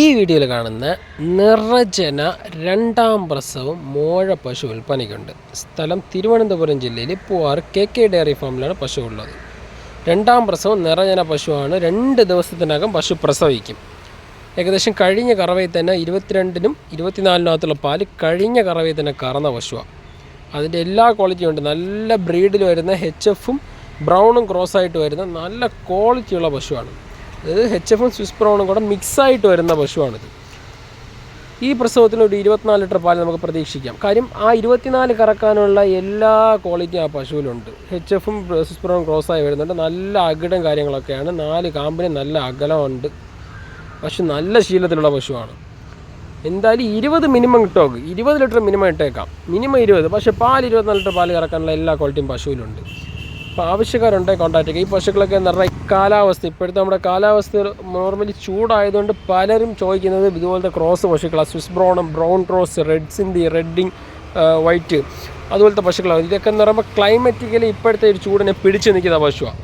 ഈ വീഡിയോയിൽ കാണുന്ന നിറജന രണ്ടാം പ്രസവം മോഴ പശു വിൽപ്പനയ്ക്കുണ്ട്. സ്ഥലം തിരുവനന്തപുരം ജില്ലയിൽ പൂവാർ കെ കെ ഡയറി ഫാമിലാണ് പശു ഉള്ളത്. രണ്ടാം പ്രസവം നിറജന പശുവാണ്. രണ്ട് ദിവസത്തിനകം പശു പ്രസവിക്കും. ഏകദേശം കഴിഞ്ഞ കറവയിൽ തന്നെ ഇരുപത്തിരണ്ടിനും ഇരുപത്തിനാലിനകത്തുള്ള പാൽ കഴിഞ്ഞ കറവയിൽ തന്നെ കറന്ന പശുവാണ് അതിന്റെ എല്ലാ ക്വാളിറ്റിയും ഉണ്ട്. നല്ല ബ്രീഡിൽ വരുന്ന എച്ച് എഫും ബ്രൗണും ക്രോസ് ആയിട്ട് വരുന്ന നല്ല ക്വാളിറ്റിയുള്ള പശുവാണ്. അതായത് എച്ച് എഫും സ്വിസ് ബ്രൗണും കൂടെ മിക്സായിട്ട് വരുന്ന പശുവാണിത്. ഈ പ്രസവത്തിന് ഒരു ഇരുപത്തിനാല് ലിറ്റർ പാൽ നമുക്ക് പ്രതീക്ഷിക്കാം. കാര്യം ആ ഇരുപത്തിനാല് കറക്കാനുള്ള എല്ലാ ക്വാളിറ്റിയും ആ പശുവിലുണ്ട്. എച്ച് എഫും സ്വിസ് ബ്രൗണും ക്രോസ് ആയി വരുന്നുണ്ട്. നല്ല അകിടം കാര്യങ്ങളൊക്കെയാണ്. നാല് കാമ്പിന് നല്ല അകലമുണ്ട്. പശു നല്ല ശീലത്തിലുള്ള പശുവാണ്. എന്തായാലും ഇരുപത് മിനിമം കിട്ടുമോ ഇരുപത് ലിറ്റർ മിനിമം ഇട്ടേക്കാം. മിനിമം ഇരുപത്. പക്ഷേ പാൽ ഇരുപത്തിനാല് ലിറ്റർ പാൽ കറക്കാനുള്ള എല്ലാ ക്വാളിറ്റിയും പശുവിലുണ്ട്. അപ്പോൾ ആവശ്യക്കാരുണ്ടെങ്കിൽ കോൺടാക്ട് ചെയ്യുക ഈ പശുക്കളൊക്കെ എന്ന് പറഞ്ഞാൽ കാലാവസ്ഥ ഇപ്പോഴത്തെ നമ്മുടെ കാലാവസ്ഥ നോർമലി ചൂടായതുകൊണ്ട് പലരും ചോദിക്കുന്നത് ഇതുപോലത്തെ ക്രോസ് പശുക്കളാണ് സ്വിസ് ബ്രൗണും ബ്രൗൺ ക്രോസ് റെഡ് സിന്തി റെഡിങ് വൈറ്റ് അതുപോലത്തെ പശുക്കളാണ്. ഇതൊക്കെ എന്ന് പറയുമ്പോൾ ക്ലൈമറ്റിക്കലി ഇപ്പോഴത്തെ ഒരു ചൂടിനെ പിടിച്ചു നിൽക്കുന്ന പശുവാണ്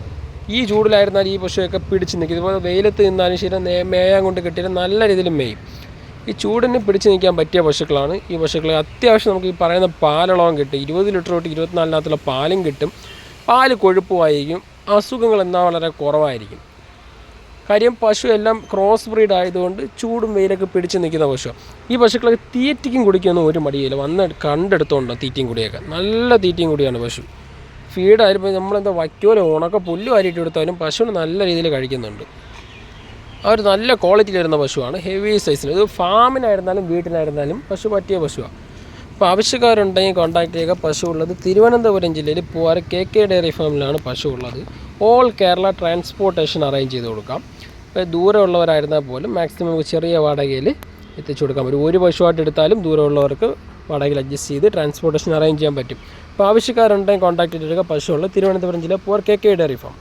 ഈ ചൂടിലായിരുന്നാൽ ഈ പശുവൊക്കെ പിടിച്ചു നിൽക്കും. ഇതുപോലെ വെയിലത്ത് നിന്നാലും ശരി മേയാൻ കൊണ്ട് കിട്ടിയാലും നല്ല രീതിയിൽ മേയും. ഈ ചൂടിന് പിടിച്ചു നിൽക്കാൻ പറ്റിയ പശുക്കളാണ് ഈ പശുക്കളെ. അത്യാവശ്യം നമുക്ക് ഈ പറയുന്ന പാലളവും കിട്ടും. ഇരുപത് ലിറ്റർ തൊട്ട് ഇരുപത്തിനാലിനകത്തുള്ള പാലും കിട്ടും. പാൽ കൊഴുപ്പുമായിരിക്കും അസുഖങ്ങൾ എന്നാൽ വളരെ കുറവായിരിക്കും. കാര്യം പശു എല്ലാം ക്രോസ് ബ്രീഡ് ആയതുകൊണ്ട് ചൂടും വെയിലൊക്കെ പിടിച്ച് നിൽക്കുന്ന പശു. ഈ പശുക്കളൊക്കെ തീറ്റയ്ക്കും കുടിക്കൊന്നും ഒരു മടിയില്ല. വന്ന് കണ്ടെടുത്തോണ്ടോ തീറ്റയും കുടിയൊക്കെ. നല്ല തീറ്റയും കുടിയാണ് പശു. ഫീഡായാലും നമ്മളെന്താ വയ്ക്കോലോ? ഉണക്ക പുല്ല് വാരിയിട്ട് കൊടുത്താലും പശുവിന് നല്ല രീതിയിൽ കഴിക്കുന്നുണ്ട്. അവർ നല്ല ക്വാളിറ്റിയിൽ വരുന്ന പശുവാണ്. ഹെവി സൈസിൽ ഇത് ഫാമിനായിരുന്നാലും വീട്ടിലായിരുന്നാലും പശു പറ്റിയ പശുവാണ് അപ്പോൾ ആവശ്യക്കാരുണ്ടെങ്കിൽ കോൺടാക്ട് ചെയ്യുക. പശു ഉള്ളത് തിരുവനന്തപുരം ജില്ലയിൽ പൂവാറ് കെ കെ ഡയറി ഫാമിലാണ് പശു ഉള്ളത്. ഓൾ കേരള ട്രാൻസ്പോർട്ടേഷൻ അറേഞ്ച് ചെയ്ത് കൊടുക്കാം. ഇപ്പോൾ ദൂരമുള്ളവരായിരുന്നാൽ പോലും മാക്സിമം നമുക്ക് ചെറിയ വാടകയിൽ എത്തിച്ചു കൊടുക്കാം ഒരു ഒരു പശുവായിട്ട് എടുത്താലും ദൂരമുള്ളവർക്ക് വാടകയിൽ അഡ്ജസ്റ്റ് ചെയ്ത് ട്രാൻസ്പോർട്ടേഷൻ അറേഞ്ച് ചെയ്യാൻ പറ്റും. അപ്പോൾ ആവശ്യക്കാരുണ്ടെങ്കിൽ കോൺടാക്ട് പശു ഉള്ളത് തിരുവനന്തപുരം ജില്ല Poovar K K dairy farm.